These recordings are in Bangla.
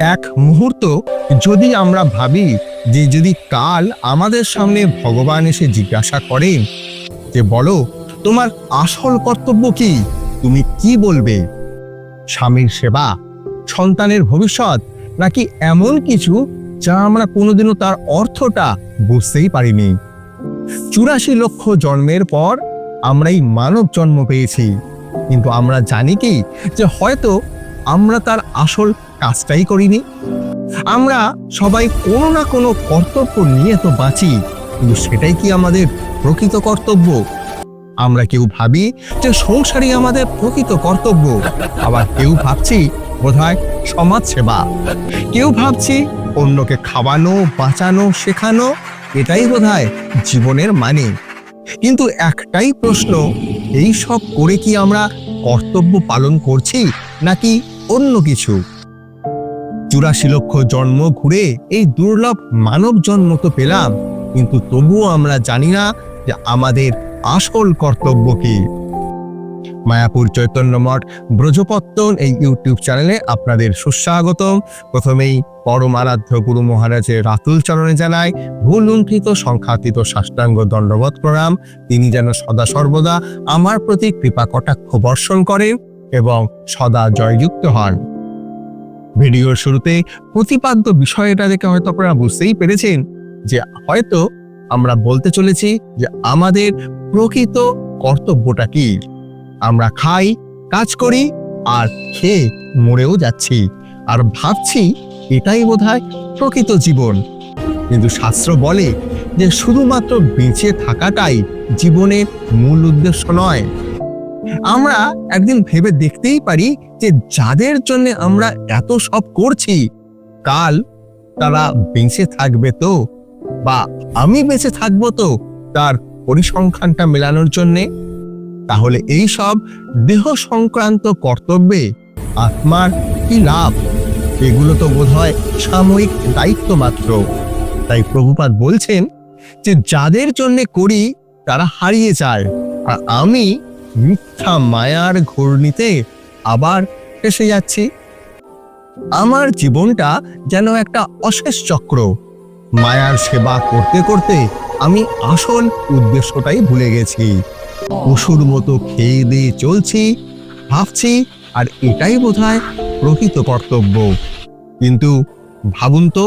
এক মুহূর্ত যদি আমরা ভাবি যে যদি কাল আমাদের সামনে ভগবান এসে জিজ্ঞাসা করেন যে, বলো, তোমার আসল কর্তব্য কি? তুমি কি বলবে? স্বামীর সেবা, সন্তানের ভবিষ্যৎ, নাকি এমন কিছু যা আমরা কোনোদিনও তার অর্থটা বুঝতেই পারিনি? চুরাশি লক্ষ জন্মের পর আমরা এই মানব জন্ম পেয়েছি। কিন্তু আমরা জানি কি যে হয়তো আমরা তার আসল কাজটাই করিনি। আমরা সবাই কোনো না কোনো কর্তব্য নিয়ে তো বাঁচি, কিন্তু সেটাই কি আমাদের প্রকৃত কর্তব্য? আমরা কেউ ভাবি যে সংসারই আমাদের প্রকৃত কর্তব্য, আবার কেউ ভাবছি বোধহয় সমাজ সেবা কেউ ভাবছি অন্যকে খাওয়ানো, বাঁচানো, শেখানো, এটাই বোধহয় জীবনের মানে। কিন্তু একটাই প্রশ্ন, এই সব করে কি আমরা কর্তব্য পালন করছি নাকি অন্য কিছু? চুরাশি লক্ষ জন্ম ঘুরে এই দুর্লভ মানব জন্ম তো পেলাম। কিন্তু তবুও আমরা জানি না যে আমাদের আসল কর্তব্য কি। মায়াপুর চৈতন্য মঠ, ব্রজপত্তন এই ইউটিউব চ্যানেলে আপনাদের সুস্বাগতম। প্রথমেই পরম আরাধ্য গুরু মহারাজের রাতুল চরণে জানাই ভুল লুণ্ঠিত সংখ্যাতীত সাষ্টাঙ্গ দণ্ডবত প্রণাম। তিনি যেন সদা সর্বদা আমার প্রতি কৃপা কটাক্ষ বর্ষণ করেন এবং সদা জয়যুক্ত হন। ভিডিওর শুরুতে প্রতিপাদ্য বিষয়টা দেখে হয়তো আপনারা বুঝতেই পেরেছেন যে হয়তো আমরা বলতে চলেছি যে আমাদের প্রকৃত কর্তব্যটা কি? আমরা খাই, কাজ করি আর খেয়ে মরেও যাচ্ছি। আর ভাবছি এটাই বোধহয় প্রকৃত জীবন। কিন্তু শাস্ত্র বলে যে শুধুমাত্র বেঁচে থাকাটাই জীবনের মূল উদ্দেশ্য নয়। আমরা একদিন ভেবে দেখতেই পারি যে যাদের জন্য আমরা এত সব করছি, কাল তারা বেঁচে থাকবে তো? বা আমি বেঁচে থাকব তো তার পরিসংখ্যানটা মেলানোর জন্যে? তাহলে এই সব দেহ সংক্রান্ত কর্তব্যে আত্মার কি লাভ? এগুলো তো বোধহয় সাময়িক দায়িত্ব মাত্র। তাই প্রভুপাত বলছেন যে যাদের জন্য করি, তারা হারিয়ে যায়। আর আমি মিথ্যা মায়ার ঘূর্ণিতে আবার ফেসে যাচ্ছি। আমার জীবনটা যেন একটা অশেষ চক্র। মায়ার সেবা করতে করতে আমি আসল উদ্দেশ্যটাই ভুলে গেছি। পশুর মতো খেয়ে দিয়ে চলছি, ভাবছি, আর এটাই বোধ হয় প্রকৃত কর্তব্য। কিন্তু ভাবুন তো,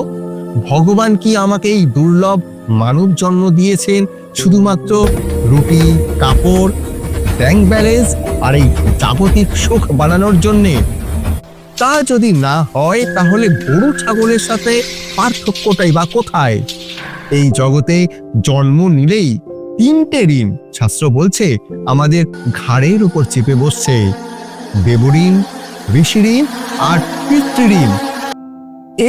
ভগবান কি আমাকে এই দুর্লভ মানব জন্ম দিয়েছেন শুধুমাত্র রুটি, কাপড় ব্যাংক ব্যালেন্স আর এই জাগতিক সুখ বানানোর জন্যে। তা যদি না হয়, তাহলে গরু ছাগলের সাথে পার্থক্যটাই বা কোথায়? এই জগতে জন্ম নিলেই তিনটে ঋণ, শাস্ত্র বলছে, আমাদের ঘাড়ের উপর চেপে বসছে। দেবঋণ ঋষি ঋণ আর পিতৃঋণ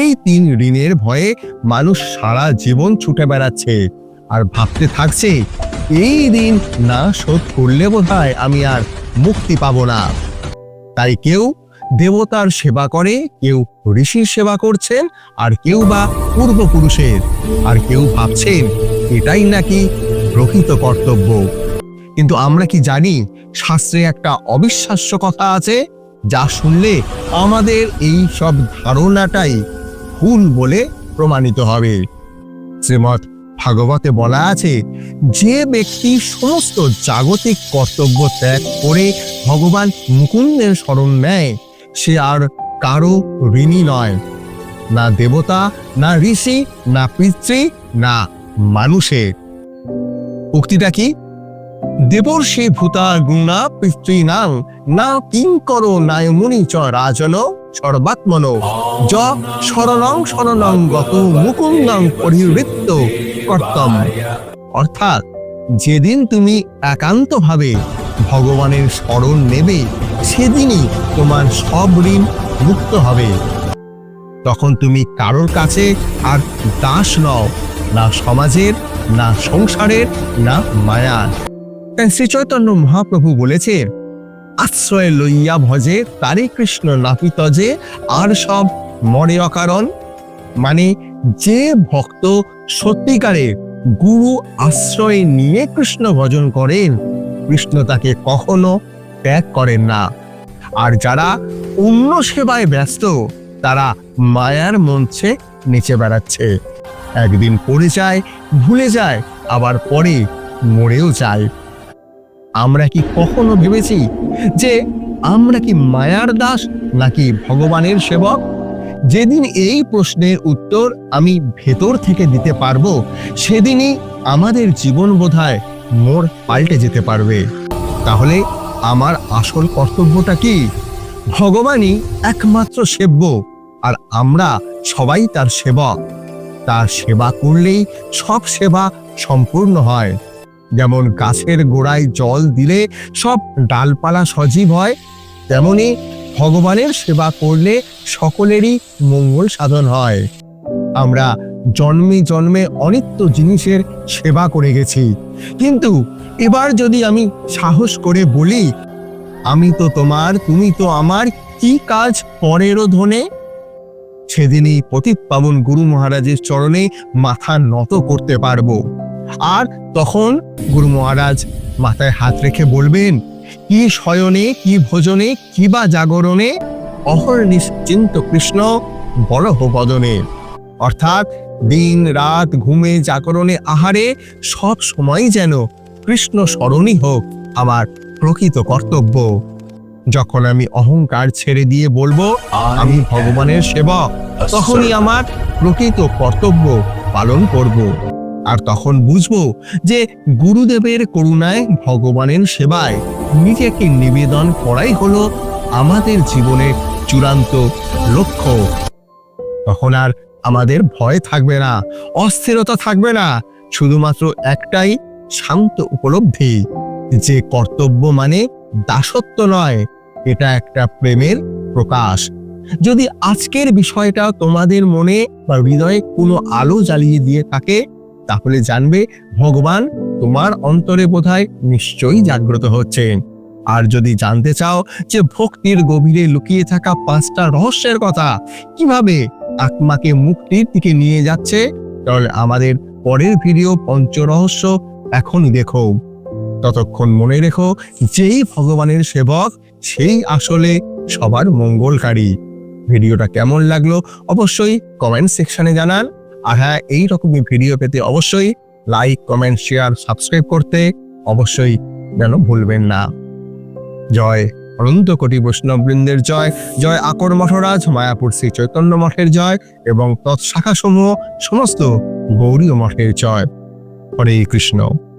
এই তিন ঋণের ভয়ে মানুষ সারা জীবন ছুটে বেড়াচ্ছে আর ভাবতে থাকছে এই দিন না শোধ করলে বোধহয় আমি আর মুক্তি পাবো না। তাই কেউ দেবতার সেবা করে, কেউ ঋষির সেবা করছেন, আর কেউ বা পূর্বপুরুষের। আর কেউ ভাবছেন, এটাই নাকি প্রকৃত কর্তব্য। কিন্তু আমরা কি জানি, শাস্ত্রে একটা অবিশ্বাস্য কথা আছে, যা শুনলে আমাদের এই সব ধারণাটাই ভুল বলে প্রমাণিত হবে। শ্রীমৎ ভাগবতে বলা আছে, যে ব্যক্তি সমস্ত জাগতিক কর্তব্য ত্যাগ করে ভগবান মুকুন্দের স্মরণ নেয়, সে আর কারও ঋণী নয়। না দেবতা, না ঋষি, না পিতৃ, না মানুষের উক্তিটা কি? দেবর্ষি ভূতা গুণা পিতৃনাং না কিঙ্কর নায় মুনি চ রাজন, সর্বাত্মন। য শরণং শরণং গত মুকুন্দং পরিবৃত্ত। কর্তম অর্থাৎ যেদিন তুমি একান্তভাবে ভগবানের স্মরণ নেবে, সেদিনই তোমার সব ঋণ মুক্ত হবে। তখন তুমি কারোর কাছে আর দাস নও, না সমাজের, না সংসারের, না মায়ার। তাই শ্রী চৈতন্য মহাপ্রভু বলেছে, আশ্রয় লইয়া ভজে তারে কৃষ্ণ নাপিত যে আর সব মরে অকারণ। মানে যে ভক্ত সত্যিকারে গুরু আশ্রয় নিয়ে কৃষ্ণ ভজন করেন, কৃষ্ণ তাকে কখনো ত্যাগ করেন না। আর যারা অন্য সেবায় ব্যস্ত, তারা মায়ার মঞ্চে নেচে বেড়াচ্ছে। একদিন পড়ে যায়, ভুলে যায়, আবার পরে মরেও যায়। আমরা কি কখনো ভেবেছি যে আমরা কি মায়ার দাস নাকি ভগবানের সেবক? যেদিন এই প্রশ্নের উত্তর আমি ভেতর থেকে দিতে পারব, সেদিনই আমাদের জীবন বোধহয় মোড় পাল্টে যেতে পারবে। তাহলে আমার আসল কর্তব্যটা কি? ভগবানই একমাত্র সেব্য, আর আমরা সবাই তার সেবক তার সেবা করলেই সব সেবা সম্পূর্ণ হয়। যেমন গাছের গোড়ায় জল দিলে সব ডালপালা সজীব হয়, তেমনি ভগবানের সেবা করলে সকলেরই মঙ্গল সাধন হয়। আমরা জন্মে জন্মে অনিত্য জিনিসের সেবা করে গেছি। কিন্তু এবার যদি আমি সাহস করে বলি, আমি তো তোমার, তুমি তো আমার, কি কাজ পরেরও ধনে? সেদিনই পতিত পাবন গুরু মহারাজের চরণে মাথা নত করতে পারব। আর তখন গুরু মহারাজ মাথায় হাত রেখে বলবেন কি শয়নে কি ভোজনে কি বা জাগরণে? অহর নিশ্চিন্ত কৃষ্ণ বলহ বদনে। অর্থাৎ দিন রাত ঘুমে জাগরণে আহারে সব সময় যেন কৃষ্ণ স্মরণই হোক আমার প্রকৃত কর্তব্য। যখন আমি অহংকার ছেড়ে দিয়ে বলব আমি ভগবানের সেবক তখনই আমার প্রকৃত কর্তব্য পালন করব। আর তখন বুঝব যে গুরুদেবের করুণায় ভগবানের সেবায় নিজেকে নিবেদন করাই হলো আমাদের জীবনের চূড়ান্ত লক্ষ্য। তখন আর আমাদের ভয় থাকবে না, অস্থিরতা থাকবে না, শুধুমাত্র একটাই শান্ত উপলব্ধি, যে কর্তব্য মানে দাসত্ব নয়, এটা একটা প্রেমের প্রকাশ। যদি আজকের বিষয়টা তোমাদের মনে বা হৃদয়ে কোনো আলো জ্বালিয়ে দিয়ে থাকে তাহলে জানবে ভগবান তোমার অন্তরে বোধহয় নিশ্চয়ই জাগ্রত হচ্ছেন। আর যদি জানতে চাও যে ভক্তির গভীরে লুকিয়ে থাকা পাঁচটা রহস্যের কথা, কীভাবে আত্মাকে মুক্তির দিকে নিয়ে যাচ্ছে, তাহলে আমাদের পরের ভিডিও পঞ্চরহস্য এখনই দেখো। ততক্ষণ মনে রেখো, যেই ভগবানের সেবক, সেই আসলে সবার মঙ্গলকারী। ভিডিওটা কেমন লাগল অবশ্যই কমেন্ট সেকশনে জানান। আর হ্যাঁ এই রকমই ভিডিও পেতে অবশ্যই লাইক কমেন্ট শেয়ার সাবস্ক্রাইব করতে অবশ্যই যেন ভুলবেন না। জয় অনন্ত কোটি বৈষ্ণববৃন্দের জয় জয় আকর মঠরাজ মায়াপুর শ্রী চৈতন্য মঠের জয় এবং তৎশাখাসমূহ সমস্ত গৌরীয় মঠের জয়। হরে কৃষ্ণ।